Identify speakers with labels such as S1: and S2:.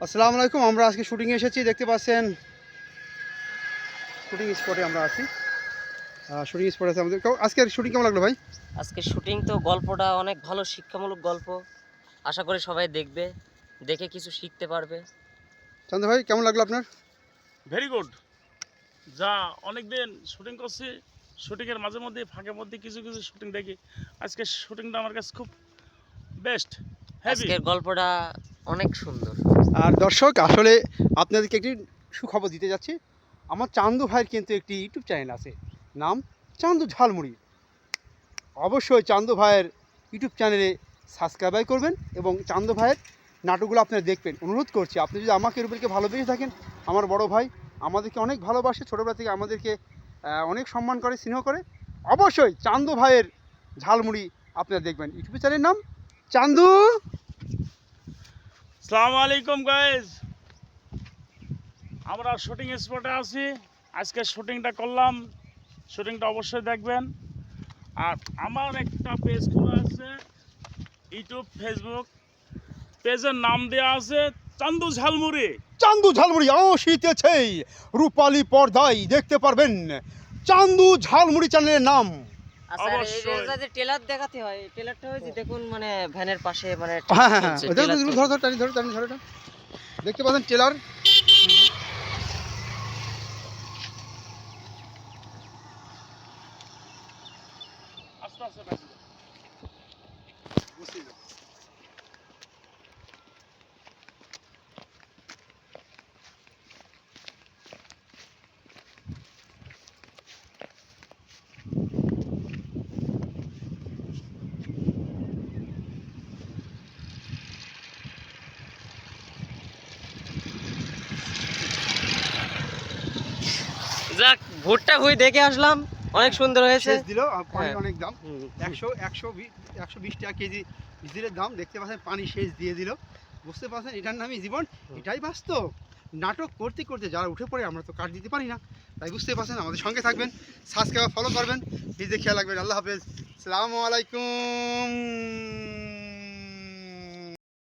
S1: আসসালামু আলাইকুম আমরা আজকে শুটিংয়ে এসেছি দেখতে পাচ্ছেন শুটিং স্পটে আমরা আছি। শুটিং স্পটে আছে আমাদের। কেউ- আজকের শুটিং কেমন লাগল ভাই?
S2: আজকে শুটিং তো গল্পটা অনেক ভালো শিক্ষামূলক গল্প। আশা করি সবাই দেখবে দেখে কিছু শিখতে পারবে।
S1: চান্দ ভাই কেমন লাগল আপনার?
S3: ভেরি গুড যা অনেক দিন শুটিং করছি শুটিংয়ের মাঝে মধ্যে ফাঁকে মধ্যে কিছু কিছু শুটিং দেখি। আজকে শুটিংটা আমার কাছে খুব বেস্ট
S2: আজকের গল্পটা অনেক সুন্দর।
S1: আর দর্শক, আসলে আপনাদেরকে একটি সুখবর দিতে যাচ্ছি। আমার চান্দু ভাইয়ের কিন্তু একটি ইউটিউব চ্যানেল আছে। নাম চান্দু ঝালমুড়ি। অবশ্যই চান্দু ভাইয়ের ইউটিউব চ্যানেলে সাবস্ক্রাইব করবেন এবং চান্দু ভাইয়ের নাটকগুলো আপনারা দেখবেন। অনুরোধ করছি, আপনি যদি আমাকে রুবেলকে ভালোবেসে থাকেন, আমার বড় ভাই আমাদেরকে অনেক ভালোবাসে, ছোটোবেলা থেকে আমাদেরকে অনেক সম্মান করে, স্নেহ করে, অবশ্যই চান্দু ভাইয়ের ঝালমুড়ি আপনারা দেখবেন। ইউটিউব চ্যানেলের নাম চান্দু
S3: সালাম আলাইকুম গাইজ আমরা শুটিং স্পটে আছি। আজকে শুটিংটা করলাম। শুটিংটা অবশ্যই দেখবেন। আর আমার একটা পেজ খোলা আছে। ইউটিউব ফেসবুক পেজের নাম দেওয়া আছে চান্দু ঝালমুড়ি।
S1: চান্দু ঝালমুড়ি আসিতেছে রূপালী পর্দায় দেখতে পারবেন চান্দু ঝালমুড়ি চ্যানেলের নাম।
S2: টেলার দেখাতে হয় টেলারটা হয়েছে দেখুন মানে ভ্যানের পাশে মানে
S1: হ্যাঁ হ্যাঁ হ্যাঁ। ধরো টানি ধরো টানি ধরো দেখতে পাচ্ছেন টেলার?
S3: আস্তে আস্তে
S2: যাক ভুট্টা হয়ে দেখে আসলাম অনেক সুন্দর হয়েছে।
S1: শেষ দিল
S2: হ্যাঁ।
S1: অনেক দাম। একশো একশো একশো বিশ টাকা কেজি ডিজেলের দাম দেখতে পাচ্ছেন পানি শেষ দিয়ে দিল। বুঝতে পারছেন এটার নামই জীবন এটাই বাস্তব। নাটক করতে করতে যারা উঠে পড়ে আমরা তো কাট দিতে পারি না। তাই বুঝতে পারছেন আমাদের সঙ্গে থাকবেন সাবস্ক্রাইব ফলো করবেন নিজে খেয়াল রাখবেন। আল্লাহ হাফেজ। সালামু আলাইকুম।